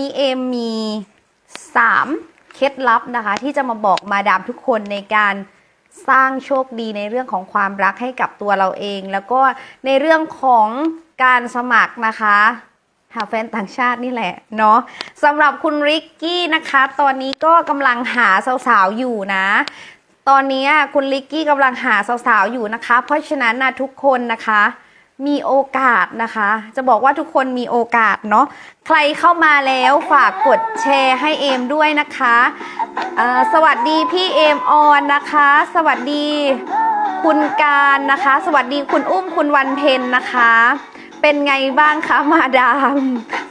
นี้เอมมี3เคล็ดลับนะคะ ที่จะมาบอกมาดามทุกคนในการสร้างโชคดีในเรื่องของความรักให้กับตัวเราเอง แล้วก็ในเรื่องของการสมัครนะคะหาแฟนต่างชาตินี่แหละเนาะสำหรับคุณริกกี้นะคะ ตอนนี้ก็กำลังหาสาวๆอยู่นะ ตอนนี้คุณลิกกี้กำลังหาสาวๆอยู่นะคะ เพราะฉะนั้นนะทุกคนนะคะ มีโอกาสนะคะ จะบอกว่าทุกคนมีโอกาสเนาะใครเข้ามาแล้วฝากกดแชร์ให้เอมด้วยนะคะสวัสดีพี่เอมออนนะคะ สวัสดีคุณการนะคะ สวัสดีคุณอุ้มคุณวันเพ็ญนะคะ เป็นไงบ้างคะมาดาม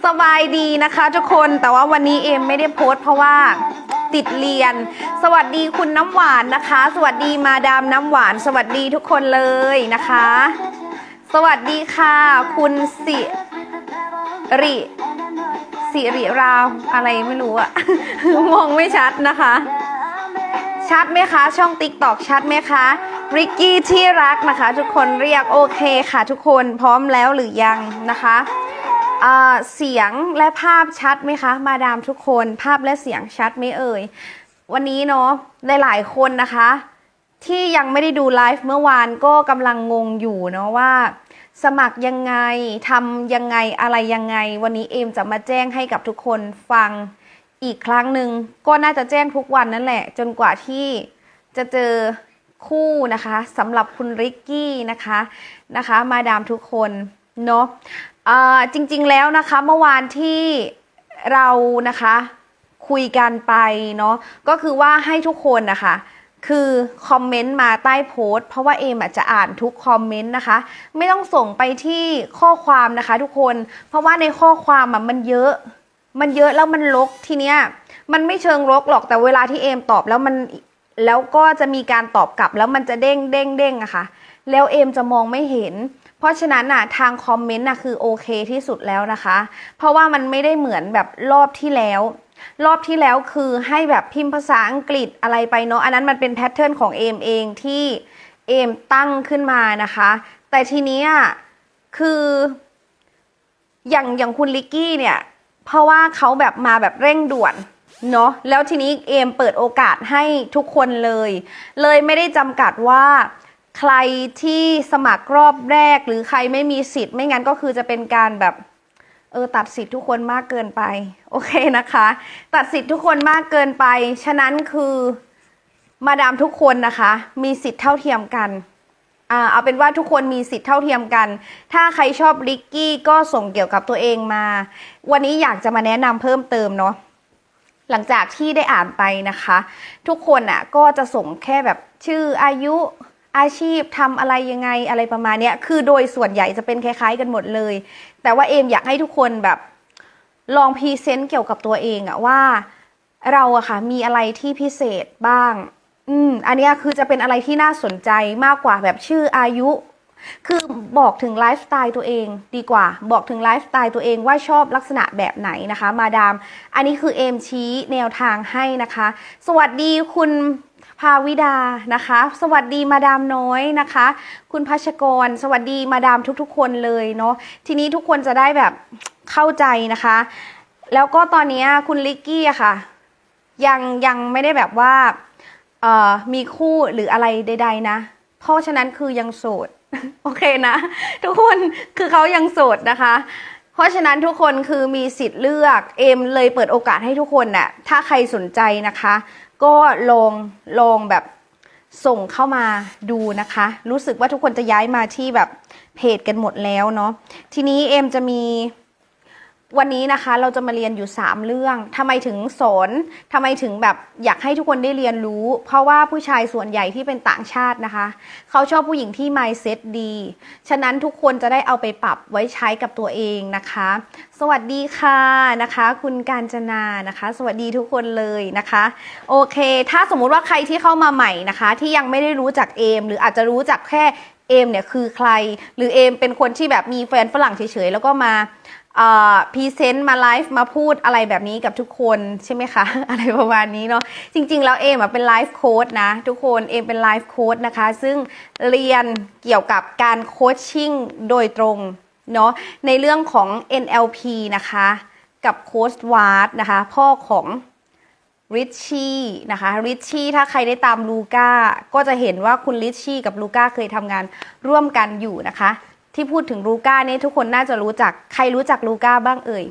สบายดีนะคะ ทุกคนแต่ว่าวันนี้เอมไม่ได้โพสเพราะว่าติดเรียน สวัสดีคุณน้ำหวานนะคะ สวัสดีมาดามน้ำหวาน สวัสดีทุกคนเลยนะคะ สวัสดีค่ะ คุณสิริสิริราวอะไรไม่รู้อะ มองไม่ชัดนะคะ ชัดไหมคะ ช่องติ๊กตอกชัดไหมคะริกกี้ที่รักนะคะ ทุกคนเรียกโอเคค่ะ ทุกคนพร้อมแล้วหรือยังนะคะเสียงและภาพชัดไหมคะ มาดามทุกคนภาพและเสียงชัดไหมเอ่ย วันนี้เนาะหลายๆคนนะคะ ที่ยังไม่ได้ดูไลฟ์เมื่อวานก็กำลังงงอยู่เนาะว่า สมัครยังไงทำยังไงอะไรยังไง วันนี้เอมจะมาแจ้งให้กับทุกคนฟังอีกครั้งหนึ่งก็น่าจะแจ้งทุกวันนั่นแหละ จนกว่าที่จะเจอคู่นะคะสำหรับคุณริกกี้นะคะนะคะ มาดามทุกคนเนาะจริงๆแล้วนะคะเมื่อวานที่เรานะคะคุยกันไปเนาะก็คือว่าให้ทุกคนนะคะ คือคอมเมนต์มาใต้โพสต์เพราะว่าเอมจะอ่านทุกคอมเมนต์นะคะ ไม่ต้องส่งไปที่ข้อความนะคะทุกคน เพราะว่าในข้อความมันเยอะ มันเยอะแล้วมันลกทีเนี้ยมันไม่เชิงลกหรอกแต่เวลาที่เอมตอบแล้วมันแล้วก็จะมีการตอบกลับแล้วมันจะเด้งเด้งเด้งอะค่ะ แล้วเอมจะมองไม่เห็น เพราะฉะนั้นน่ะทางคอมเมนต์น่ะคือโอเคที่สุดแล้วนะคะ เพราะว่ามันไม่ได้เหมือนแบบรอบที่แล้ว รอบที่แล้วคือให้แบบพิมพ์ภาษาอังกฤษอะไรไปเนาะอันนั้นมันเป็นแพทเทิร์นของเอมเองที่เอมตั้งขึ้นมานะคะ แต่ทีนี้อะคืออย่างอย่างคุณลิกกี้เนี่ยเพราะว่าเขาแบบมาแบบเร่งด่วนเนาะแล้วทีนี้เอมเปิดโอกาสให้ทุกคนเลย เลยไม่ได้จำกัดว่าใครที่สมัครรอบแรกหรือใครไม่มีสิทธิ์ไม่งั้นก็คือจะเป็นการแบบ เออตัดสิทธิ์ทุกคนมากเกินไป โอเคนะคะ ตัดสิทธิ์ทุกคนมากเกินไป ฉะนั้นคือมาดามทุกคนนะคะ มีสิทธิ์เท่าเทียมกันอ่าเอาเป็นว่าทุกคนมีสิทธิ์เท่าเทียมกัน ถ้าใครชอบลิกกี้ก็ส่งเกี่ยวกับตัวเองมา วันนี้อยากจะมาแนะนำเพิ่มเติมเนาะหลังจากที่ได้อ่านไปนะคะ ทุกคนอะก็จะส่งแค่แบบชื่ออายุ อาชีพทำอะไรยังไงอะไรประมาณนี้คือโดยส่วนใหญ่จะเป็นคล้าย ๆ กันหมดเลย แต่ว่าเอมอยากให้ทุกคนแบบลองพรีเซนต์เกี่ยวกับตัวเองอะว่าเราอะค่ะมีอะไรที่พิเศษบ้าง อืม อันนี้คือจะเป็นอะไรที่น่าสนใจมากกว่าแบบชื่ออายุ คือบอกถึงไลฟ์สไตล์ตัวเองดีกว่า บอกถึงไลฟ์สไตล์ตัวเองว่าชอบลักษณะแบบไหนนะคะ มาดาม อันนี้คือเอมชี้แนวทางให้นะคะ สวัสดีคุณ ภาวิดานะคะ สวัสดีมาดามน้อยนะคะ คุณพัชกร สวัสดีมาดามทุกๆ คนเลยเนาะทีนี้ทุกคนจะได้แบบเข้าใจนะคะ แล้วก็ตอนนี้คุณลิกกี้อะค่ะ ยังยังไม่ได้แบบว่าเอ่อมีคู่หรืออะไรใด ๆ นะ เพราะฉะนั้นคือยังโสด โอเคนะ ทุกคนคือเขายังโสดนะคะ เพราะฉะนั้นทุกคนคือมีสิทธิ์เลือกเอมเลยเปิดโอกาสให้ทุกคนน่ะถ้าใครสนใจนะคะ ก็ลองลองแบบส่งเข้ามาดูนะคะ รู้สึกว่าทุกคนจะย้ายมาที่แบบเพจกันหมดแล้วเนาะทีนี้เอ็มจะมี วันนี้นะคะเราจะมาเรียนอยู่ 3 เรื่องทำไมถึงสอนทำไมถึงแบบอยากให้ทุกคนได้เรียนรู้ เพราะว่าผู้ชายส่วนใหญ่ที่เป็นต่างชาตินะคะ เขาชอบผู้หญิงที่ mindset ดี ฉะนั้นทุกคนจะได้เอาไปปรับไว้ใช้กับตัวเองนะคะ สวัสดีค่ะนะคะ คุณการจนานะคะ สวัสดีทุกคนเลยนะคะ โอเค ถ้าสมมุติว่าใครที่เข้ามาใหม่นะคะ ที่ยังไม่ได้รู้จักเอม หรืออาจจะรู้จักแค่เอมเนี่ยคือใคร หรือเอมเป็นคนที่แบบมีแฟนฝรั่งเฉยๆแล้วก็มา พรีเซนต์มาไลฟ์มาพูดอะไรแบบนี้กับทุกคนใช่ไหมคะ อะไรประมาณนี้เนาะจริง ๆ แล้วเอมเป็นไลฟ์โค้ดนะทุกคนเอมเป็นไลฟ์โค้ดนะคะ ซึ่งเรียนเกี่ยวกับการโคชชิ่งโดยตรงเนาะในเรื่องของ NLP นะคะ กับโค้ชวาร์ดนะคะ พ่อของริชชี่นะคะริชชี่ถ้าใครได้ตามลูก้าก็จะเห็นว่าคุณริชชี่กับลูก้าเคยทำงานร่วมกันอยู่นะคะ ที่พูดถึงลูก้านี่ยทุกคนน่าจะรู้จักใครรู้จักลูก้าบ้างเอ่ย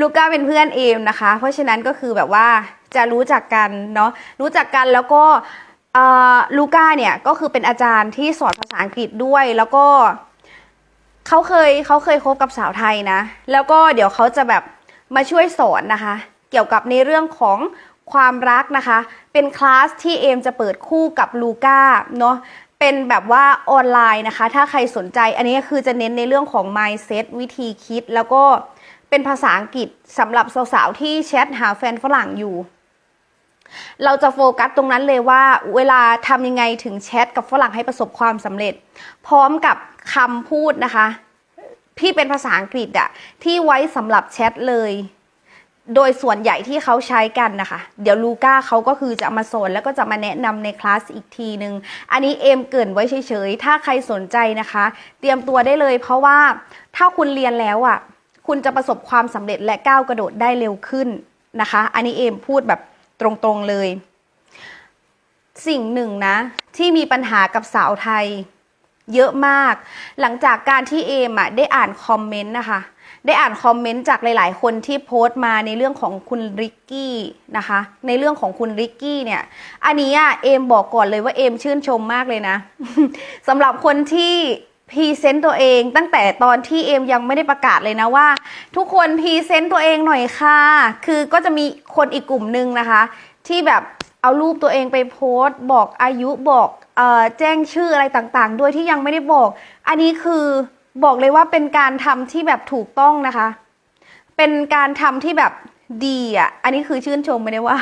ลูก้าเป็นเพื่อนเอมนะคะ เพราะฉะนั้นก็คือแบบว่าจะรู้จักกันเนาะรู้จักกันแล้วก็ลูก้าเนี่ยก็คือเป็นอาจารย์ที่สอนภาษาอังกฤษด้วยแล้วก็เขาเคยเขาเคยคบกับสาวไทยนะ แล้วก็เดี๋ยวเขาจะแบบมาช่วยสอนนะคะ เกี่ยวกับในเรื่องของความรักนะคะ เป็นคลาสที่เอมจะเปิดคู่กับลูก้าเนาะ เป็นแบบว่าออนไลน์นะคะ ถ้าใครสนใจอันนี้คือจะเน้นในเรื่องของ mindset วิธีคิด แล้วก็เป็นภาษาอังกฤษสำหรับสาวๆที่แชทหาแฟนฝรั่งอยู่ เราจะโฟกัสตรงนั้นเลยว่า เวลาทำยังไงถึงแชทกับฝรั่งให้ประสบความสำเร็จ พร้อมกับคำพูดนะคะ ที่เป็นภาษาอังกฤษอะที่ไว้สำหรับแชทเลย โดยส่วนใหญ่ที่เขาใช้กันนะคะ เดี๋ยวลูก้าเขาก็คือจะมาสอนแล้วก็จะมาแนะนำในคลาสอีกทีนึงอันนี้เอมเกินไว้เฉยๆ ถ้าใครสนใจนะคะ เตรียมตัวได้เลยเพราะว่าถ้าคุณเรียนแล้วอะ คุณจะประสบความสำเร็จและก้าวกระโดดได้เร็วขึ้นนะคะ อันนี้เอมพูดแบบตรงๆเลย สิ่งหนึ่งนะ ที่มีปัญหากับสาวไทย เยอะมาก หลังจากการที่เอมอะได้อ่านคอมเมนต์นะคะ ได้อ่านคอมเมนต์จากหลาย ๆ คนที่โพสต์มาในเรื่องของคุณริกกี้นะคะ ในเรื่องของคุณริกกี้เนี่ย อันนี้อะเอมบอกก่อนเลยว่าเอมชื่นชมมากเลยนะสำหรับคนที่พรีเซนต์ตัวเองตั้งแต่ตอนที่เอมยังไม่ได้ประกาศเลยนะว่า ทุกคนพรีเซนต์ตัวเองหน่อยค่ะ คือก็จะมีคนอีกกลุ่มหนึ่งนะคะ ที่แบบเอารูปตัวเองไปโพสต์ บอกอายุบอกอแจ้งชื่ออะไรต่างๆ ด้วยที่ยังไม่ได้บอก อันนี้คือ บอกเลยว่าเป็นการทำที่แบบถูกต้องนะคะ เป็นการทำที่แบบดีอะ อันนี้คือชื่นชมไม่ได้ว่า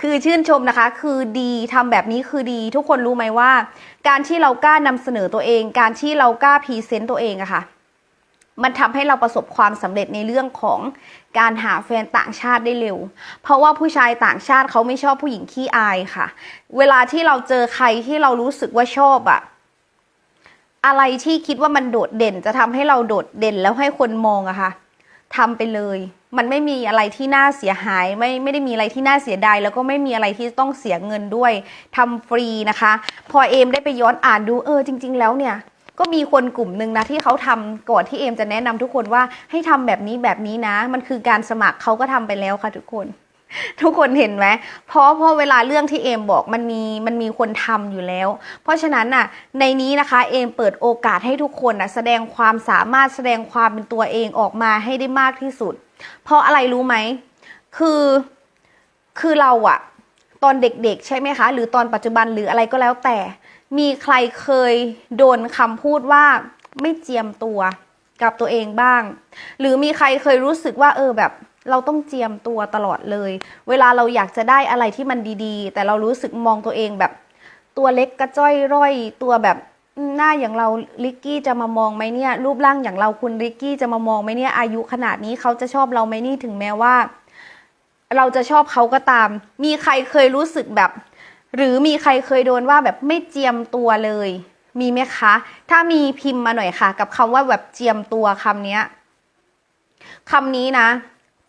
คือชื่นชมนะคะ คือดีทำแบบนี้คือดี ทุกคนรู้ไหมว่า การที่เรากล้านำเสนอตัวเอง การที่เรากล้าพรีเซนต์ตัวเองอะค่ะ มันทำให้เราประสบความสำเร็จในเรื่องของการหาแฟนต่างชาติได้เร็ว เพราะว่าผู้ชายต่างชาติเขาไม่ชอบผู้หญิงขี้อายค่ะ เวลาที่เราเจอใครที่เรารู้สึกว่าชอบอะ อะไรที่คิดว่ามันโดดเด่น จะทำให้เราโดดเด่นแล้วให้คนมองอะค่ะทำไปเลย มันไม่มีอะไรที่น่าเสียหาย ไม่ไม่ได้มีอะไรที่น่าเสียดายแล้วก็ไม่มีอะไรที่ต้องเสียเงินด้วยทำฟรีนะคะ พอเอมได้ไปย้อนอ่านดูเออจริง ๆ แล้วเนี่ยก็มีคนกลุ่มหนึ่งนะที่เขาทำก่อนที่เอมจะแนะนำทุกคนว่าให้ทำแบบนี้แบบนี้นะ มันคือการสมัครเขาก็ทำไปแล้วค่ะทุกคน ทุกคนเห็นไหม เพราะเพราะเวลาเรื่องที่เอมบอกมันมีมันมีคนทำอยู่แล้ว เพราะฉะนั้นน่ะในนี้นะคะเอมเปิดโอกาสให้ทุกคนน่ะแสดงความสามารถแสดงความเป็นตัวเองออกมาให้ได้มากที่สุด เพราะอะไรรู้ไหม คือคือเราอะตอนเด็กๆ ใช่ไหมคะ หรือตอนปัจจุบันหรืออะไรก็แล้วแต่ มีใครเคยโดนคำพูดว่าไม่เจียมตัวกับตัวเองบ้าง หรือมีใครเคยรู้สึกว่าเออแบบ เราต้องเจียมตัวตลอดเลย เวลาเราอยากจะได้อะไรที่มันดีๆ แต่เรารู้สึกมองตัวเองแบบ ตัวเล็กกระจ้อยร่อยตัวแบบหน้าอย่างเราลิกกี้จะมามองไหมเนี่ย รูปร่างอย่างเราคุณลิกกี้จะมามองไหมเนี่ย อายุขนาดนี้เขาจะชอบเราไหมนี่ถึงแม้ว่า เราจะชอบเขาก็ตาม มีใครเคยรู้สึกแบบ หรือมีใครเคยโดนว่าแบบไม่เจียมตัวเลย มีไหมคะ ถ้ามีพิมพ์มาหน่อยค่ะ กับคำว่าแบบเจียมตัวคำเนี้ยคำนี้นะ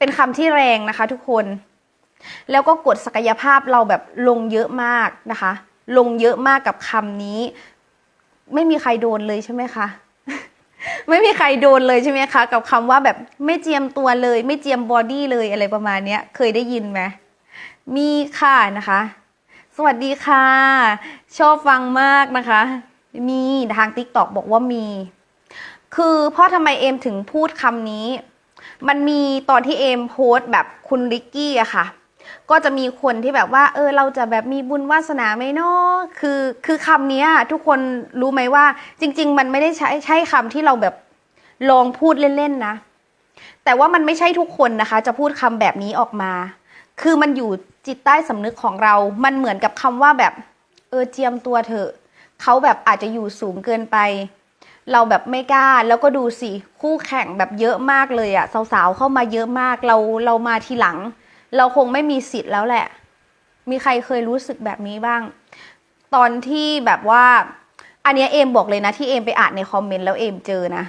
เป็นคำที่แรงนะคะทุกคน แล้วก็กดศักยภาพเราแบบลงเยอะมากนะคะ ลงเยอะมากกับคำนี้ ไม่มีใครโดนเลยใช่ไหมคะไม่มีใครโดนเลยใช่ไหมคะ กับคำว่าแบบไม่เจียมตัวเลย ไม่เจียมบอดี้เลยอะไรประมาณเนี้ย เคยได้ยินไหมมีค่ะนะคะ สวัสดีค่ะ ชอบฟังมากนะคะ มีทาง t ิ k t o k บอกว่ามี คือเพราะทำไมเอมถึงพูดคำนี้ มันมีตอนที่เอมโพสต์แบบคุณริกกี้อะค่ะ ก็จะมีคนที่แบบว่า เออเราจะแบบมีบุญวาสนาไหมเนาะคือคือคำนี้ทุกคนรู้ไหมว่า จริง ๆ มันไม่ได้ใช้ใช้คำที่เราแบบลองพูดเล่นๆนะ แต่ว่ามันไม่ใช่ทุกคนนะคะ จะพูดคำแบบนี้ออกมา คือมันอยู่จิตใต้สำนึกของเรา มันเหมือนกับคำว่าแบบ เออเจียมตัวเถอะเขาแบบอาจจะอยู่สูงเกินไป เราแบบไม่กล้าแล้วก็ดูสิคู่แข่งแบบเยอะมากเลยอะสาวๆเข้ามาเยอะมากเราเรามาทีหลัง เราคงไม่มีสิทธิ์แล้วแหละ มีใครเคยรู้สึกแบบนี้บ้าง ตอนที่แบบว่า อันเนี้ยเอมบอกเลยนะที่เอมไปอ่านในคอมเมนต์แล้วเอมเจอนะ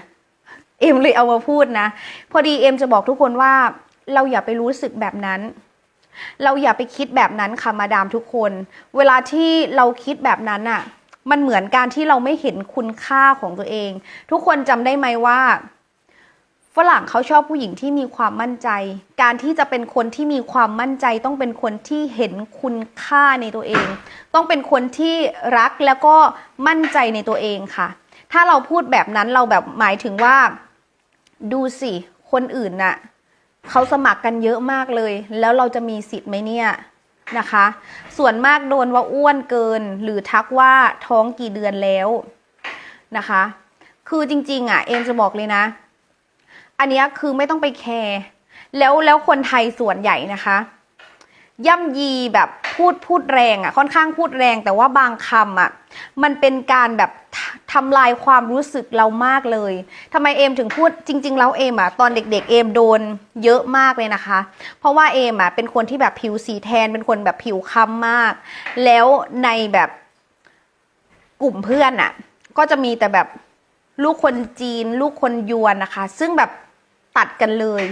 เเอ็มเลยเอามาพูดนะ พอดีเอ็มจะบอกทุกคนว่า เราอย่าไปรู้สึกแบบนั้น เราอย่าไปคิดแบบนั้นค่ะมาดามทุกคน เวลาที่เราคิดแบบนั้นอะ มันเหมือนการที่เราไม่เห็นคุณค่าของตัวเอง ทุกคนจำได้ไหมว่า ฝรั่งเขาชอบผู้หญิงที่มีความมั่นใจ การที่จะเป็นคนที่มีความมั่นใจ ต้องเป็นคนที่เห็นคุณค่าในตัวเอง ต้องเป็นคนที่รักแล้วก็มั่นใจในตัวเองค่ะ ถ้าเราพูดแบบนั้นเราแบบหมายถึงว่า ดูสิคนอื่นน่ะเขาสมัครกันเยอะมากเลย แล้วเราจะมีสิทธิ์ไหมเนี่ย นะคะ ส่วนมากโดนว่าอ้วนเกิน หรือทักว่าท้องกี่เดือนแล้วนะคะ คือจริง ๆอะเอมจะบอกเลยนะ อันนี้คือไม่ต้องไปแคร์แล้วแล้วคนไทยส่วนใหญ่นะคะ ย่ำยีแบบพูดพูดแรงอะค่อนข้างพูดแรงแต่ว่าบางคำอะมันเป็นการแบบ ททำลายความรู้สึกเรามากเลยทำไมเอมถึงพูดจริง ๆ แล้วเอมอะ่ะตอนเด็ก ๆ เอมโดนเยอะมากเลยนะคะ เพราะว่าเอมอะ่ะเป็นคนที่แบบผิวสีแทน เป็นคนแบบผิวค้ำมาก แล้วในแบบกลุ่มเพื่อนอะ่ะก็จะมีแต่แบบลูกคนจีน ลูกคนยวนนะคะ ซึ่งแบบตัดกันเลย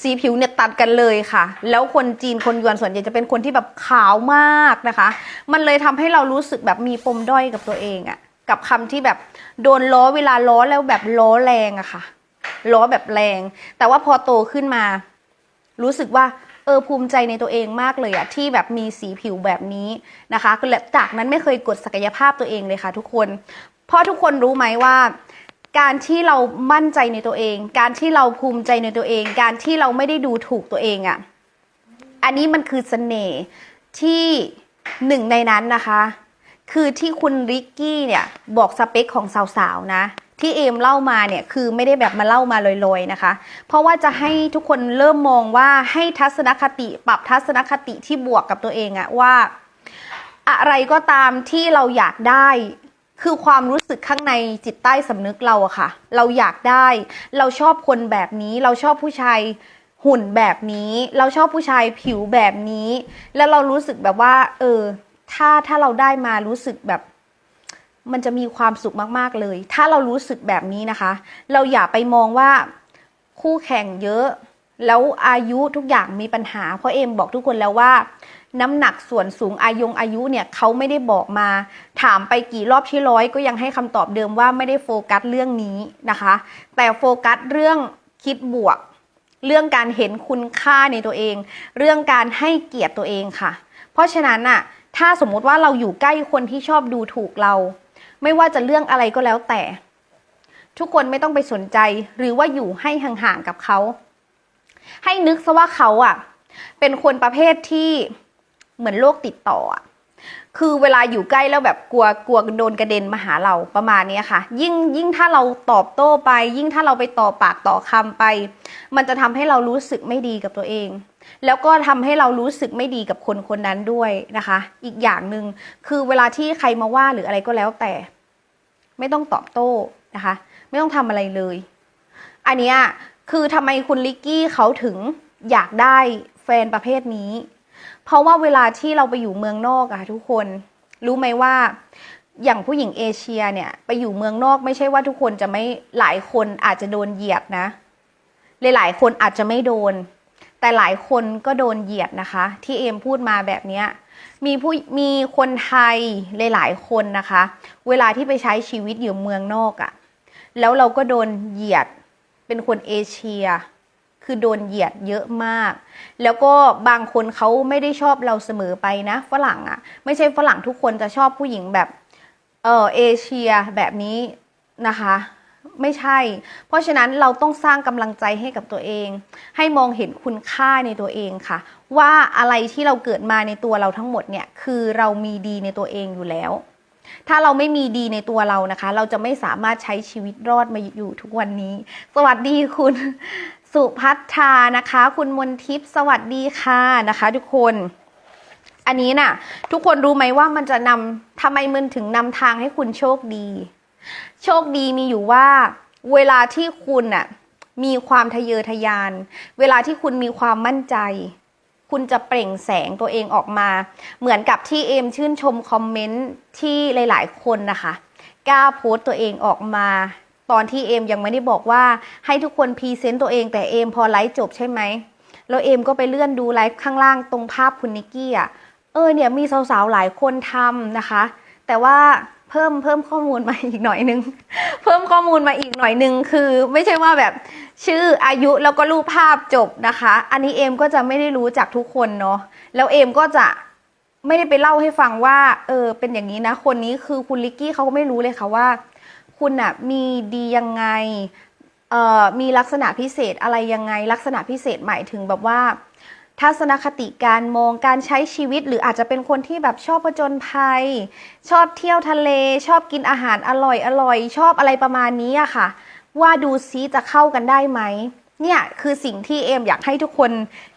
สีผิวเนี่ยตัดกันเลยค่ะ แล้วคนจีนคนยวนส่วนใหญ่จะเป็นคนที่แบบขาวมากนะคะ มันเลยทำให้เรารู้สึกแบบมีปมด้อยกับตัวเองอะ กับคำที่แบบโดนล้อเวลาล้อแล้วแบบล้อแรงอะค่ะ ล้อแบบแรง แต่ว่าพอโตขึ้นมา รู้สึกว่าเออภูมิใจในตัวเองมากเลยอะที่แบบมีสีผิวแบบนี้นะคะก็และจากนั้นไม่เคยกดศักยภาพตัวเองเลยค่ะ ทุกคน เพราะทุกคนรู้ไหมว่า การที่เรามั่นใจในตัวเอง การที่เราภูมิใจในตัวเอง การที่เราไม่ได้ดูถูกตัวเองอะ่ะอันนี้มันคือเสน่ห์ที่หนึ่งในนั้นนะคะ คือที่คุณริกกี้เนี่ยบอกสเปคของสาวๆนะ ที่เอมเล่ามาเนี่ยคือไม่ได้แบบมาเล่ามาลอยๆนะคะ เพราะว่าจะให้ทุกคนเริ่มมองว่าให้ทัศนคติปรับทัศนคติที่บวกกับตัวเองอะว่า อะไรก็ตามที่เราอยากได้คือความรู้สึกข้างในจิตใต้สำนึกเราอะค่ะ เราอยากได้ เราชอบคนแบบนี้ เราชอบผู้ชายหุ่นแบบนี้ เราชอบผู้ชายผิวแบบนี้ แล้วเรารู้สึกแบบว่า เออ ถ้าถ้าเราได้มารู้สึกแบบ มันจะมีความสุขมากๆเลย ถ้าเรารู้สึกแบบนี้นะคะ เราอย่าไปมองว่าคู่แข่งเยอะ แล้วอายุทุกอย่างมีปัญหา เพราะเอมบอกทุกคนแล้วว่า น้ำหนักส่วนสูงอายุอายุเนี่ยเขาไม่ได้บอกมา ถามไปกี่รอบที่ร้อยก็ยังให้คำตอบเดิมว่าไม่ได้โฟกัสเรื่องนี้นะคะ แต่โฟกัสเรื่องคิดบวก เรื่องการเห็นคุณค่าในตัวเอง เรื่องการให้เกียรติตัวเองค่ะ เพราะฉะนั้นน่ะ ถ้าสมมุติว่าเราอยู่ใกล้คนที่ชอบดูถูกเรา ไม่ว่าจะเรื่องอะไรก็แล้วแต่ ทุกคนไม่ต้องไปสนใจ หรือว่าอยู่ให้ห่างๆกับเขา ให้นึกซะว่าเขาอะ เป็นคนประเภทที่เหมือนโรคติดต่ออะคือเวลาอยู่ใกล้แล้วแบบกลัวกลัวโดนกระเด็นมาหาเราประมาณนี้ค่ะ ยิ่งยิ่งถ้าเราตอบโต้ไป ยิ่งถ้าเราไปต่อปากต่อคำไป มันจะทำให้เรารู้สึกไม่ดีกับตัวเอง แล้วก็ทำให้เรารู้สึกไม่ดีกับคนคนนั้นด้วยนะคะ อีกอย่างหนึ่งคือเวลาที่ใครมาว่าหรืออะไรก็แล้วแต่ ไม่ต้องตอบโต้นะคะ ไม่ต้องทำอะไรเลย อันนี้คือทำไมคุณลิกกี้เขาถึงอยากได้แฟนประเภทนี้ เพราะว่าเวลาที่เราไปอยู่เมืองนอกอะทุกคนรู้ไหมว่าอย่างผู้หญิงเอเชียเนี่ยไปอยู่เมืองนอกไม่ใช่ว่าทุกคนจะไม่หลายคนอาจจะโดนเหยียดนะหลายๆคนอาจจะไม่โดน แต่หลายคนก็โดนเหยียดนะคะ ที่เอมพูดมาแบบนี้มีผู้มีคนไทยหลายๆคนนะคะ เวลาที่ไปใช้ชีวิตอยู่เมืองนอกอะแล้วเราก็โดนเหยียดเป็นคนเอเชีย คือโดนเหยียดเยอะมาก แล้วก็บางคนเขาไม่ได้ชอบเราเสมอไปนะ ฝรั่งอะ่ะ ไม่ใช่ฝรั่งทุกคนจะชอบผู้หญิงแบบเออเอเชียแบบนี้นะคะ ไม่ใช่ เพราะฉะนั้นเราต้องสร้างกำลังใจให้กับตัวเอง ให้มองเห็นคุณค่าในตัวเองค่ะ ว่าอะไรที่เราเกิดมาในตัวเราทั้งหมดเนี่ยคือเรามีดีในตัวเองอยู่แล้ว ถ้าเราไม่มีดีในตัวเรานะคะ เราจะไม่สามารถใช้ชีวิตรอดมาอยู่ทุกวันนี้ สวัสดีคุณสุพัฒนานะคะ คุณมนทิพย์สวัสดีค่ะนะคะ ทุกคนอันนี้น่ะทุกคนรู้ไหมว่ามันจะนำทำไมมันถึงนำทางให้คุณโชคดี โชคดีมีอยู่ว่า เวลาที่คุณน่ะมีความทะเยอทะยาน เวลาที่คุณมีความมั่นใจ คุณจะเปล่งแสงตัวเองออกมา เหมือนกับที่เอมชื่นชมคอมเมนต์ที่หลาย ๆ คนนะคะกล้าโพสต์ตัวเองออกมา ตอนที่เอมยังไม่ได้บอกว่าให้ทุกคนพรีเซนต์ตัวเองแต่เอมพอไลฟ์จบใช่ไหมแล้วเอมก็ไปเลื่อนดูไลฟ์ข้างล่างตรงภาพคุณนิกกี้อะเออเนี่ยมีสาวๆหลายคนทำนะคะ แต่ว่า เพิ่มเพิ่มข้อมูลมาอีกหน่อยนึง เพิ่มข้อมูลมาอีกหน่อยนึง คือไม่ใช่ว่าแบบชื่ออายุแล้วก็รูปภาพจบนะคะ อันนี้เอมก็จะไม่ได้รู้จากทุกคนเนาะแล้วเอมก็จะไม่ได้ไปเล่าให้ฟังว่าเออเป็นอย่างนี้นะ คนนี้คือคุณลิกกี้เขาก็ไม่รู้เลยค่ะว่า คุณอะมีดียังไงเอ่อมีลักษณะพิเศษอะไรยังไง ลักษณะพิเศษหมายถึงแบบว่า ทัศนคติการมองการใช้ชีวิต หรืออาจจะเป็นคนที่แบบชอบผจญภัย ชอบเที่ยวทะเล ชอบกินอาหารอร่อยอร่อยชอบอะไรประมาณนี้อะค่ะ ว่าดูซิจะเข้ากันได้ไหมเนี่ยคือสิ่งที่เอมอยากให้ทุกคน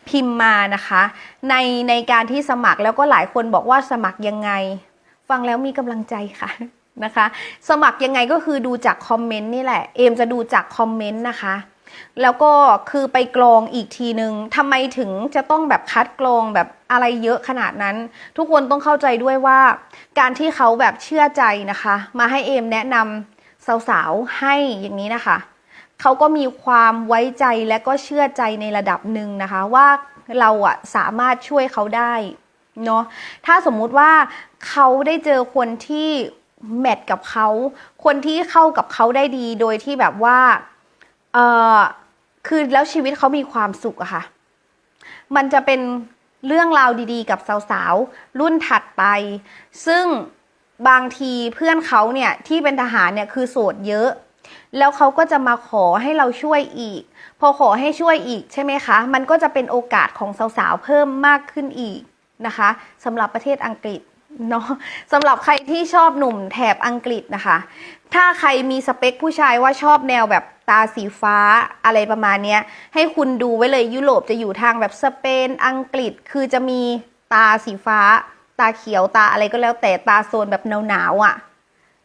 พิมพ์มานะคะ ในในการที่สมัครแล้วก็หลายคนบอกว่าสมัครยังไง ฟังแล้วมีกำลังใจค่ะนะคะ สมัครยังไงก็คือดูจากคอมเมนต์นี่แหละเอมจะดูจากคอมเมนต์นะคะ แล้วก็คือไปกรองอีกทีนึงทำไมถึงจะต้องแบบคัดกรองแบบอะไรเยอะขนาดนั้น ทุกคนต้องเข้าใจด้วยว่า การที่เขาแบบเชื่อใจนะคะ มาให้เอมแนะนำสาวๆให้อย่างนี้นะคะ เขาก็มีความไว้ใจและก็เชื่อใจในระดับหนึ่งนะคะ ว่าเราอะสามารถช่วยเขาได้เนาะถ้าสมมุติว่าเขาได้เจอคนที่แมทกับเขา คนที่เข้ากับเขาได้ดี โดยที่แบบว่า เออคือแล้วชีวิตเขามีความสุขอะค่ะ มันจะเป็นเรื่องราวดีๆ กับสาวๆ รุ่นถัดไป ซึ่งบางทีเพื่อนเขาเนี่ยที่เป็นทหารเนี่ยคือโสดเยอะ แล้วเขาก็จะมาขอให้เราช่วยอีก พอขอให้ช่วยอีกใช่ไหมคะ มันก็จะเป็นโอกาสของสาวๆ เพิ่มมากขึ้นอีกนะคะสำหรับประเทศอังกฤษเนาะสำหรับใครที่ชอบหนุ่มแถบอังกฤษนะคะ ถ้าใครมีสเปคผู้ชายว่าชอบแนวแบบ ตาสีฟ้าอะไรประมาณนี้ให้คุณดูไว้เลยยุโรปจะอยู่ทางแบบสเปนอังกฤษคือจะมีตาสีฟ้า ตาเขียวตาอะไรก็แล้วแต่ตาโซนแบบหนาวๆอะ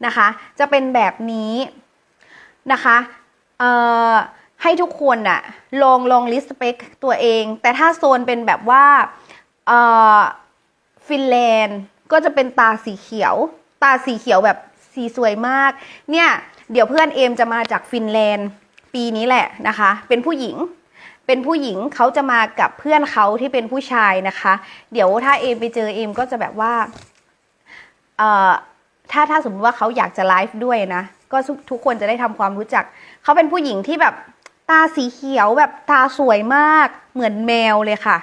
นะคะ จะเป็นแบบนี้นะคะเอ่อให้ทุกคนน่ะลองลองลิสต์สเปคตัวเอง แต่ถ้าโซนเป็นแบบว่าเอ่อฟินแลนด์ก็จะเป็นตาสีเขียว ตาสีเขียวแบบสีสวยมาก เนี่ย เดี๋ยวเพื่อนเอมจะมาจากฟินแลนด์ ปีนี้แหละนะคะ เป็นผู้หญิง เป็นผู้หญิงเขาจะมากับเพื่อนเขาที่เป็นผู้ชายนะคะ เดี๋ยวถ้าเอมไปเจอเอมก็จะแบบว่าเอ่อถ้าถ้าสมมติว่าเขาอยากจะไลฟ์ด้วยนะ ก็ทุกทุกคนจะได้ทำความรู้จัก เขาเป็นผู้หญิงที่แบบตาสีเขียวแบบตาสวยมาก เหมือนแมวเลยค่ะ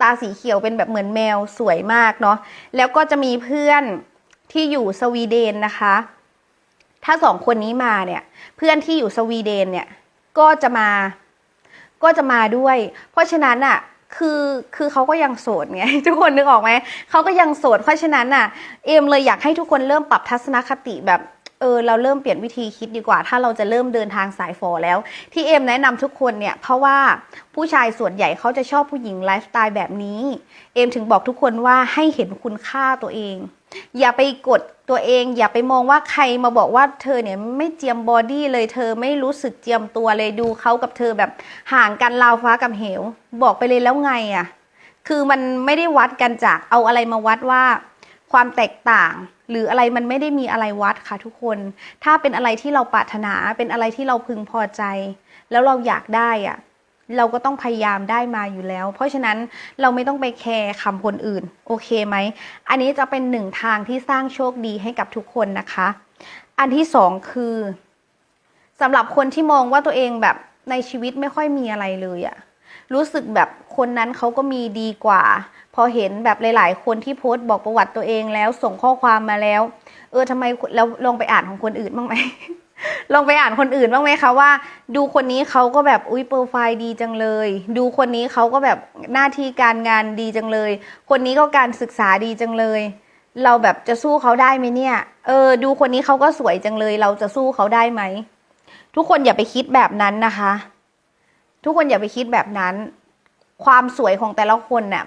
ตาสีเขียวเป็นแบบเหมือนแมวสวยมากเนาะ แล้วก็จะมีเพื่อนที่อยู่สวีเดนนะคะ ถ้าสองคนนี้มาเนี่ย เพื่อนที่อยู่สวีเดนเนี่ย ก็จะมา ก็จะมาด้วย เพราะฉะนั้นอะคือคือเขาก็ยังโสดไงทุกคนนึกออกไหมเขาก็ยังโสดเพราะฉะนั้นอะเอมเลยอยากให้ทุกคนเริ่มปรับทัศนคติแบบ เออเราเริ่มเปลี่ยนวิธีคิดดีกว่า ถ้าเราจะเริ่มเดินทางสายฟอแล้ว ที่เอมแนะนำทุกคนเนี่ย เพราะว่าผู้ชายส่วนใหญ่เขาจะชอบผู้หญิงไลฟ์สไตล์แบบนี้ เอมถึงบอกทุกคนว่าให้เห็นคุณค่าตัวเอง อย่าไปกดตัวเอง อย่าไปมองว่าใครมาบอกว่าเธอเนี่ยไม่เจียมบอดี้เลยเธอไม่รู้สึกเจียมตัวเลยดูเขากับเธอแบบห่างกันราวฟ้ากับเหว บอกไปเลยแล้วไงอะ่ะคือมันไม่ได้วัดกันจากเอาอะไรมาวัดว่าความแตกต่าง หรืออะไรมันไม่ได้มีอะไรวัดค่ะทุกคน ถ้าเป็นอะไรที่เราปรารถนาเป็นอะไรที่เราพึงพอใจ แล้วเราอยากได้อะ่ะเราก็ต้องพยายามได้มาอยู่แล้ว เพราะฉะนั้นเราไม่ต้องไปแคร์คำคนอื่น โอเคไหม อันนี้จะเป็นหนึ่งทางที่สร้างโชคดีให้กับทุกคนนะคะ อันที่สองคือสำหรับคนที่มองว่าตัวเองแบบในชีวิตไม่ค่อยมีอะไรเลยอะรู้สึกแบบคนนั้นเขาก็มีดีกว่า พอเห็นแบบหลาย ๆ คนที่โพสต์บอกประวัติตัวเองแล้วส่งข้อความมาแล้ว เออทำไมแล้วลองไปอ่านของคนอื่นบ้างไหมลองไปอ่านคนอื่นบ้างไหมคะว่า ดูคนนี้เขาก็แบบอุ้ยโปรไฟล์ดีจังเลย ดูคนนี้เขาก็แบบหน้าที่การงานดีจังเลย คนนี้ก็การศึกษาดีจังเลย เราแบบจะสู้เขาได้ไหมเนี่ย เออ ดูคนนี้เขาก็สวยจังเลย เราจะสู้เขาได้ไหมทุกคนอย่าไปคิดแบบนั้นนะคะ ทุกคนอย่าไปคิดแบบนั้น ความสวยของแต่ละคนน่ะ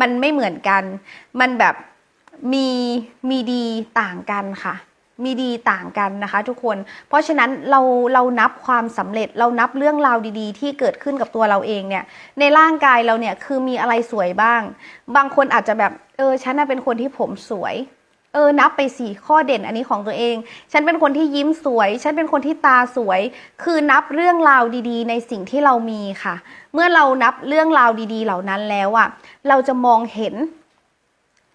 มันไม่เหมือนกัน มันแบบมีมีดีต่างกันค่ะมีดีต่างกันนะคะทุกคน เพราะฉะนั้นเราเรานับความสำเร็จเรานับเรื่องราวดีๆ ที่เกิดขึ้นกับตัวเราเองเนี่ย ในร่างกายเราเนี่ยคือมีอะไรสวยบ้าง บางคนอาจจะแบบเออฉันเป็นคนที่ผมสวย เออนับไปสี่ข้อเด่นอันนี้ของตัวเอง ฉันเป็นคนที่ยิ้มสวย ฉันเป็นคนที่ตาสวย คือนับเรื่องราวดีๆ ในสิ่งที่เรามีค่ะ เมื่อเรานับเรื่องราวดี ๆ เหล่านั้นแล้วอะเราจะมองเห็น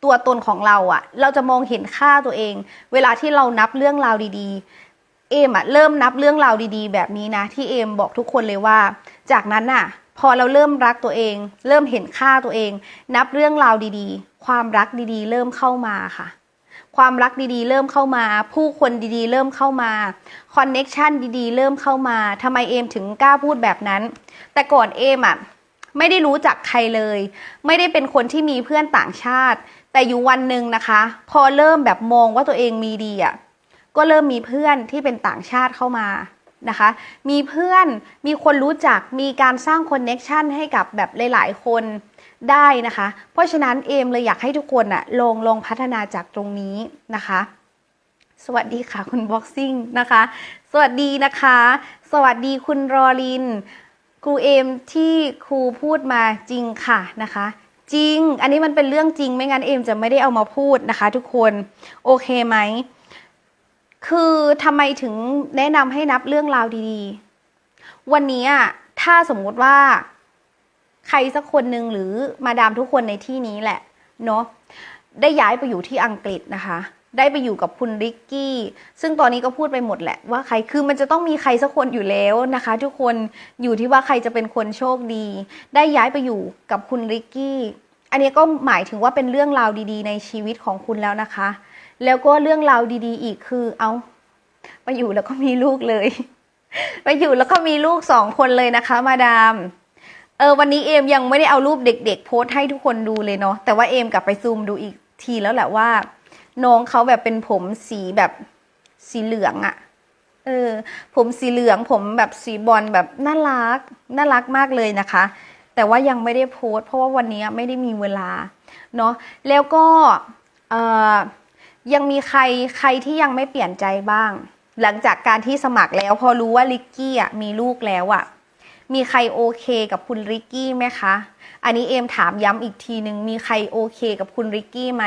ตัวตนของเราอะเราจะมองเห็นค่าตัวเอง เวลาที่เรานับเรื่องราวดีๆ เอมอะเริ่มนับเรื่องราวดีๆ แบบนี้นะ ที่เอมบอกทุกคนเลยว่า จากนั้นน่ะ พอเราเริ่มรักตัวเอง เริ่มเห็นค่าตัวเอง นับเรื่องราวดีๆ ความรักดีๆ เริ่มเข้ามาค่ะ ความรักดีๆ เริ่มเข้ามา ผู้คนดีๆ เริ่มเข้ามาคอนเน็กชันดีๆ เริ่มเข้ามาทำไมเอมถึงกล้าพูดแบบนั้น แต่ก่อนเอมอะไม่ได้รู้จักใครเลย ไม่ได้เป็นคนที่มีเพื่อนต่างชาติ แต่อยู่วันหนึ่งนะคะ พอเริ่มแบบมองว่าตัวเองมีดีอะก็เริ่มมีเพื่อนที่เป็นต่างชาติเข้ามานะคะ มีเพื่อนมีคนรู้จักมีการสร้างคอนเน็กชันให้กับแบบหลาย ๆ คน ได้นะคะ เพราะฉะนั้นเอมเลยอยากให้ทุกคนอะลงลงพัฒนาจากตรงนี้นะคะ สวัสดีค่ะคุณบ็อกซิ่งนะคะ สวัสดีนะคะ สวัสดีคุณรอลินครูเอมที่ครูพูดมาจริงค่ะนะคะจริง อันนี้มันเป็นเรื่องจริง ไม่งั้นเอมจะไม่ได้เอามาพูดนะคะ ทุกคน โอเคไหม คือทำไมถึงแนะนำให้นับเรื่องราวดีๆ วันนี้อะถ้าสมมติว่า ใครสักคนหนึ่งหรือมาดามทุกคนในที่นี้แหละเนาะได้ย้ายไปอยู่ที่อังกฤษนะคะ ได้ไปอยู่กับคุณริกกี้ ซึ่งตอนนี้ก็พูดไปหมดแหละว่าใครคือมันจะต้องมีใครสักคนอยู่แล้วนะคะ ทุกคนอยู่ที่ว่าใครจะเป็นคนโชคดี ได้ย้ายไปอยู่กับคุณริกกี้อันนี้ก็หมายถึงว่าเป็นเรื่องราวดีๆ ในชีวิตของคุณแล้วนะคะ แล้วก็เรื่องราวดีๆ อีกคือ เอามาอยู่แล้วก็มีลูกเลย ไปอยู่แล้วก็มีลูกสองคนเลยนะคะ มาดาม เออวันนี้เอมยังไม่ได้เอารูปเด็ก ๆ โพสต์ให้ทุกคนดูเลยเนาะแต่ว่าเอมกลับไปซูมดูอีกทีแล้วแหละว่า น้องเขาแบบเป็นผมสีแบบสีเหลืองอะเออ ผมสีเหลืองผมแบบสีบอลแบบน่ารักน่ารักมากเลยนะคะ แต่ว่ายังไม่ได้โพสต์เพราะว่าวันนี้ไม่ได้มีเวลาเนาะแล้วก็เออยังมีใครใครที่ยังไม่เปลี่ยนใจบ้าง หลังจากการที่สมัครแล้วพอรู้ว่าลิกกี้อะมีลูกแล้วอะ มีใครโอเคกับคุณริกกี้ไหมคะ อันนี้เอมถามย้ำอีกทีหนึ่งมีใครโอเคกับคุณริกกี้ไหม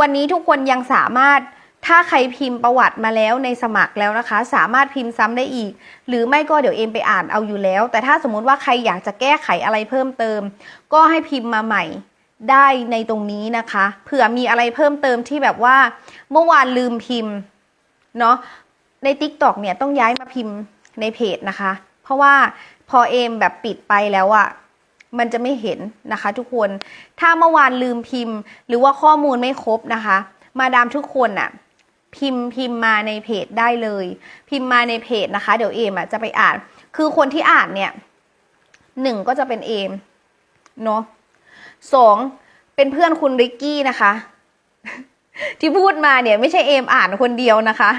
วันนี้ทุกคนยังสามารถถ้าใครพิมพ์ประวัติมาแล้วในสมัครแล้วนะคะ สามารถพิมพ์ซ้ำได้อีก หรือไม่ก็เดี๋ยวเอมไปอ่านเอาอยู่แล้ว แต่ถ้าสมมุติว่าใครอยากจะแก้ไขอะไรเพิ่มเติม ก็ให้พิมพ์มาใหม่ได้ในตรงนี้นะคะเผื่อมีอะไรเพิ่มเติมที่แบบว่า เมื่อวานลืมพิมพ์เนาะใน t ิ k t o k เนี่ยต้องย้ายมาพิมพ์ในเพจนะคะ เพราะว่า พอเอมแบบปิดไปแล้วอะมันจะไม่เห็นนะคะ ทุกคน ถ้าเมื่อวานลืมพิมพ์ หรือว่าข้อมูลไม่ครบนะคะ มาดามทุกคนอะพิมพ์พิมพ์มาในเพจได้เลย พิมพ์มาในเพจนะคะ เดี๋ยวเอมอะจะไปอ่าน คือคนที่อ่านเนี่ยหนึ่งก็จะเป็นเอมเนาะสองเป็นเพื่อนคุณริกกี้นะคะ ที่พูดมาเนี่ยไม่ใช่เอมอ่านคนเดียวนะคะ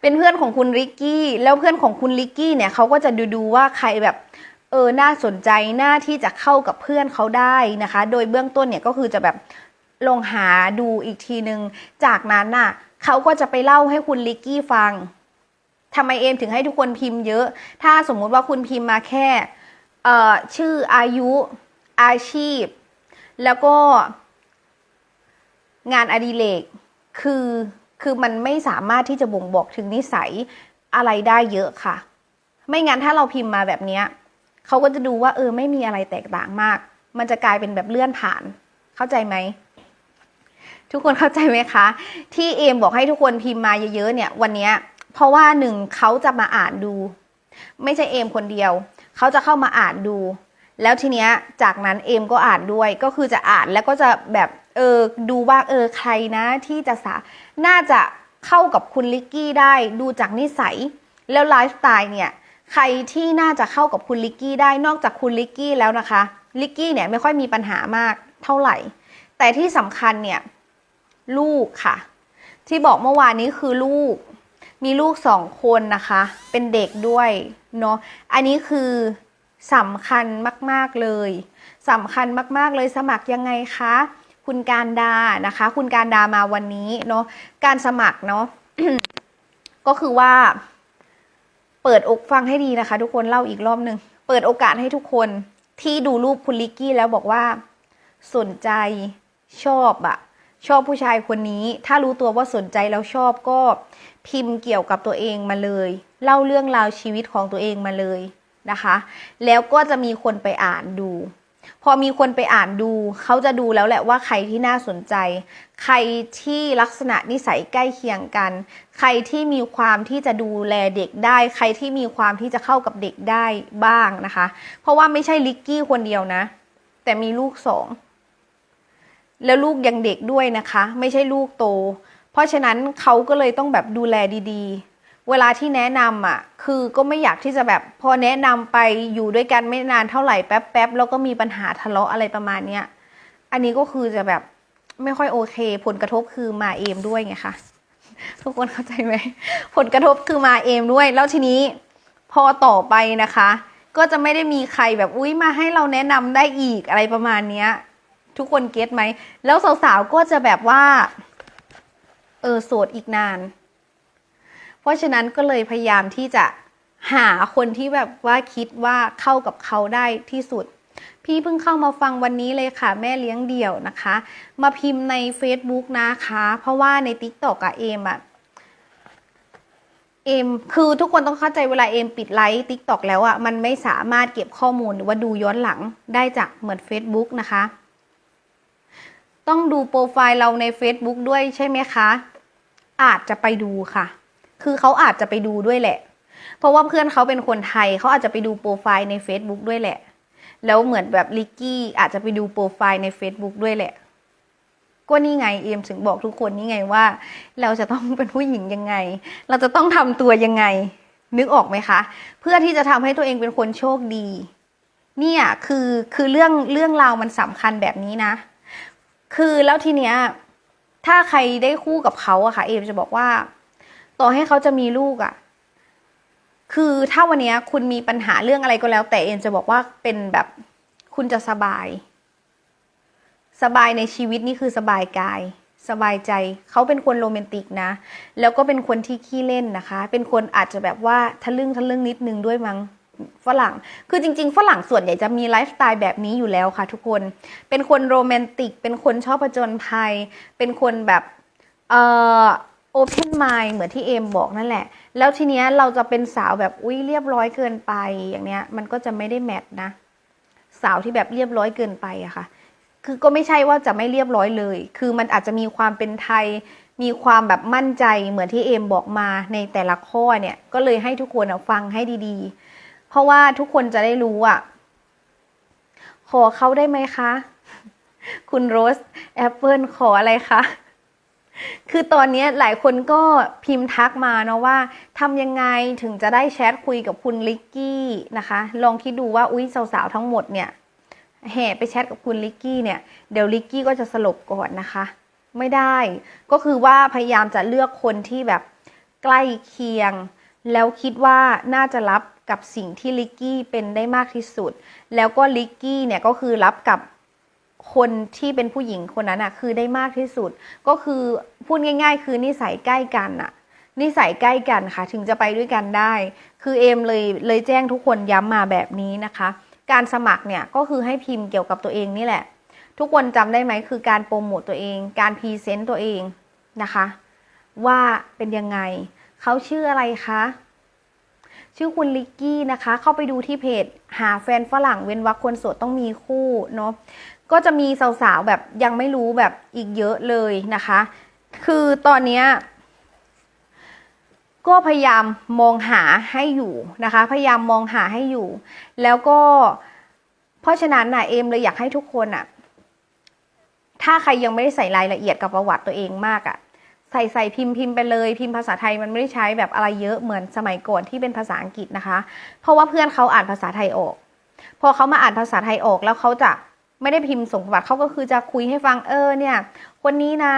เป็นเพื่อนของคุณริกกี้ แล้วเพื่อนของคุณริกกี้เนี่ยเขาก็จะดูดูว่าใครแบบเออน่าสนใจน่าที่จะเข้ากับเพื่อนเขาได้นะคะ โดยเบื้องต้นเนี่ยก็คือจะแบบลงหาดูอีกทีหนึงจากนั้นน่ะเขาก็จะไปเล่าให้คุณริกกี้ฟังทำไมเอมถึงให้ทุกคนพิมพ์เยอะ ถ้าสมมุติว่าคุณพิมพ์มาแค่เอ่อชื่ออายุอาชีพ แล้วก็ งานอดิเรกคือคือมันไม่สามารถที่จะบ่งบอกถึงนิสัยอะไรได้เยอะค่ะ ไม่งั้นถ้าเราพิมพ์มาแบบนี้เขาก็จะดูว่าเออไม่มีอะไรแตกต่างมาก มันจะกลายเป็นแบบเลื่อนผ่าน เข้าใจไหมทุกคนเข้าใจไหมคะ ที่เอมบอกให้ทุกคนพิมพ์มาเยอะๆเนี่ย วันนี้เพราะว่าหนึ่งเขาจะมาอ่านดู ไม่ใช่เอมคนเดียวเขาจะเข้ามาอ่านดู แล้วทีเนี้ยจากนั้นเอมก็อ่านด้วยก็คือจะอ่านแล้วก็จะแบบ เออดูว่าเออใครนะที่จะสาน่าจะเข้ากับคุณลิกกี้ได้ดูจากนิสัย แล้วไลฟ์สไตล์เนี่ยใครที่น่าจะเข้ากับคุณลิกกี้ได้นอกจากคุณลิกกี้แล้วนะคะลิกกี้เนี่ยไม่ค่อยมีปัญหามากเท่าไหร่ แต่ที่สำคัญเนี่ยลูกค่ะ ที่บอกเมื่อวานนี้คือลูก มีลูกสองคนนะคะ เป็นเด็กด้วยเนาะอันนี้คือสำคัญมาก ๆ เลยสำคัญมาก ๆ เลยสมัครยังไงคะ คุณการดานะคะ คุณการดามาวันนี้เนาะการสมัครเนาะก็คือว่า เปิดอกฟังให้ดีนะคะ ทุกคนเล่าอีกรอบหนึ่งเปิดโอกาสให้ทุกคนที่ดูรูปคุณลิกกี้แล้วบอกว่าสนใจชอบอะชอบผู้ชายคนนี้ ถ้ารู้ตัวว่าสนใจแล้วชอบก็พิมพ์เกี่ยวกับตัวเองมาเลย เล่าเรื่องราวชีวิตของตัวเองมาเลยนะคะ แล้วก็จะมีคนไปอ่านดู พอมีคนไปอ่านดู เขาจะดูแล้วแหละว่าใครที่น่าสนใจ ใครที่ลักษณะนิสัยใกล้เคียงกัน ใครที่มีความที่จะดูแลเด็กได้ ใครที่มีความที่จะเข้ากับเด็กได้บ้างนะคะ เพราะว่าไม่ใช่ลิกกี้คนเดียวนะ แต่มีลูกสอง แล้วลูกยังเด็กด้วยนะคะ ไม่ใช่ลูกโต เพราะฉะนั้นเขาก็เลยต้องแบบดูแลดีๆ เวลาที่แนะนำอะ คือก็ไม่อยากที่จะแบบ พอแนะนำไปอยู่ด้วยกันไม่นานเท่าไหร่แป๊บๆแล้วก็มีปัญหาทะเลาะอะไรประมาณเนี้ย อันนี้ก็คือจะแบบไม่ค่อยโอเค ผลกระทบคือมาเอมด้วยไงคะ ทุกคนเข้าใจไหม ผลกระทบคือมาเอมด้วย แล้วทีนี้พอต่อไปนะคะ ก็จะไม่ได้มีใครแบบอุ้ยมาให้เราแนะนำได้อีกอะไรประมาณเนี้ย ทุกคนเก็ตไหม แล้วสาวๆก็จะแบบว่า เออโสดอีกนาน เพราะฉะนั้นก็เลยพยายามที่จะหาคนที่แบบว่าคิดว่าเข้ากับเขาได้ที่สุด พี่เพิ่งเข้ามาฟังวันนี้เลยค่ะ แม่เลี้ยงเดี่ยวนะคะ มาพิมพ์ใน Facebook นะคะ เพราะว่าใน t ิ k t o k อะเอมอะเอมคือทุกคนต้องเข้าใจเวลาเอมปิดไลฟ์ t ิ k t o k แล้วอะมันไม่สามารถเก็บข้อมูลหรือว่าดูย้อนหลังได้จากเหมือน Facebook นะคะ ต้องดูโปรไฟล์เราใน Facebook ด้วยใช่ไหมคะ อาจจะไปดูค่ะ คือเขาอาจจะไปดูด้วยแหละ เพราะว่าเพื่อนเขาเป็นคนไทยเขาอาจจะไปดูโปรไฟล์ใน Facebook ด้วยแหละ แล้วเหมือนแบบลิกกี้อาจจะไปดูโปรไฟล์ใน Facebook ด้วยแหละ ก็นี่ไงเอมถึงบอกทุกคนนี่ไงว่า เราจะต้องเป็นผู้หญิงยังไง เราจะต้องทำตัวยังไง นึกออกไหมคะ เพื่อที่จะทำให้ตัวเองเป็นคนโชคดี เนี่ยคือคือเรื่องเรื่องราวมันสำคัญแบบนี้นะ คือแล้วทีเนี้ยถ้าใครได้คู่กับเขาอะค่ะเอมจะบอกว่า ต่อให้เขาจะมีลูกอะคือถ้าวันนี้คุณมีปัญหาเรื่องอะไรก็แล้ว แต่เอมจะบอกว่าเป็นแบบคุณจะสบาย สบายในชีวิตนี่คือสบายกาย สบายใจ เขาเป็นคนโรแมนติกนะ แล้วก็เป็นคนที่ขี้เล่นนะคะ เป็นคนอาจจะแบบว่าทะลึ่งทะลึ่งนิดนึงด้วยมั้งฝรั่ง คือจริง ๆ ฝรั่งส่วนใหญ่จะมีไลฟ์สไตล์แบบนี้อยู่แล้วค่ะทุกคน เป็นคนโรแมนติก เป็นคนชอบผจญภัย เป็นคนแบบ เอ่อ โอเพนไมล์เหมือนที่เอมบอกนั่นแหละ แล้วทีเนี้ยเราจะเป็นสาวแบบอุ้ยเรียบร้อยเกินไปอย่างเนี้ย มันก็จะไม่ได้แมทนะ สาวที่แบบเรียบร้อยเกินไปอะค่ะ คือก็ไม่ใช่ว่าจะไม่เรียบร้อยเลย คือมันอาจจะมีความเป็นไทย มีความแบบมั่นใจเหมือนที่เอมบอกมาในแต่ละข้อเนี่ย ก็เลยให้ทุกคนฟังให้ดีๆ เพราะว่าทุกคนจะได้รู้อะขอเขาได้ไหมคะ คุณโรสแอปเปิลขออะไรคะ คือตอนนี้หลายคนก็พิมพ์ทักมาเนาะว่าทำยังไงถึงจะได้แชทคุยกับคุณลิกกี้นะคะ ลองคิดดูว่าอุ้ยสาวๆทั้งหมดเนี่ยแห่ไปแชทกับคุณลิกกี้เนี่ยเดี๋ยวลิกกี้ก็จะสลบก่อนนะคะ ไม่ได้ ก็คือว่าพยายามจะเลือกคนที่แบบใกล้เคียง แล้วคิดว่าน่าจะรับกับสิ่งที่ลิกกี้เป็นได้มากที่สุด แล้วก็ลิกกี้เนี่ยก็คือรับกับ คนที่เป็นผู้หญิงคนนั้นอะคือได้มากที่สุด ก็คือพูดง่าย ๆ คือนิสัยใกล้กันอะนิสัยใกล้กันค่ะ ถึงจะไปด้วยกันได้ คือเอมเลยเลยแจ้งทุกคนย้ำมาแบบนี้นะคะ การสมัครเนี่ยก็คือให้พิมพ์เกี่ยวกับตัวเองนี่แหละ ทุกคนจำได้ไหมคือการโปรโมตตัวเอง การพรีเซนต์ตัวเองนะคะ ว่าเป็นยังไงเขาชื่ออะไรคะชื่อคุณลิกกี้นะคะ เข้าไปดูที่เพจ หาแฟนฝรั่งเว้นวักคนโสดต้องมีคู่เนาะ ก็จะมีสาวๆแบบยังไม่รู้แบบอีกเยอะเลยนะคะ คือตอนเนี้ก็พยายามมองหาให้อยู่นะคะ พยายามมองหาให้อยู่ แล้วก็เพราะฉะนั้นน่ะเอมเลยอยากให้ทุกคนอะถ้าใครยังไม่ได้ใส่รายละเอียดกับประวัติตัวเองมากอะใส่ใส่พิมพ์พิมพ์ไปเลยพิมพ์ภาษาไทยมันไม่ได้ใช้แบบอะไรเยอะเหมือนสมัยก่อนที่เป็นภาษาอังกฤษนะคะ เพราะว่าเพื่อนเขาอ่านภาษาไทยออก พอเขามาอ่านภาษาไทยออกแล้วเขาจะ ไม่ได้พิมพ์ส่งประวัติเขาก็คือจะคุยให้ฟังเออเนี่ย คนนี้นะ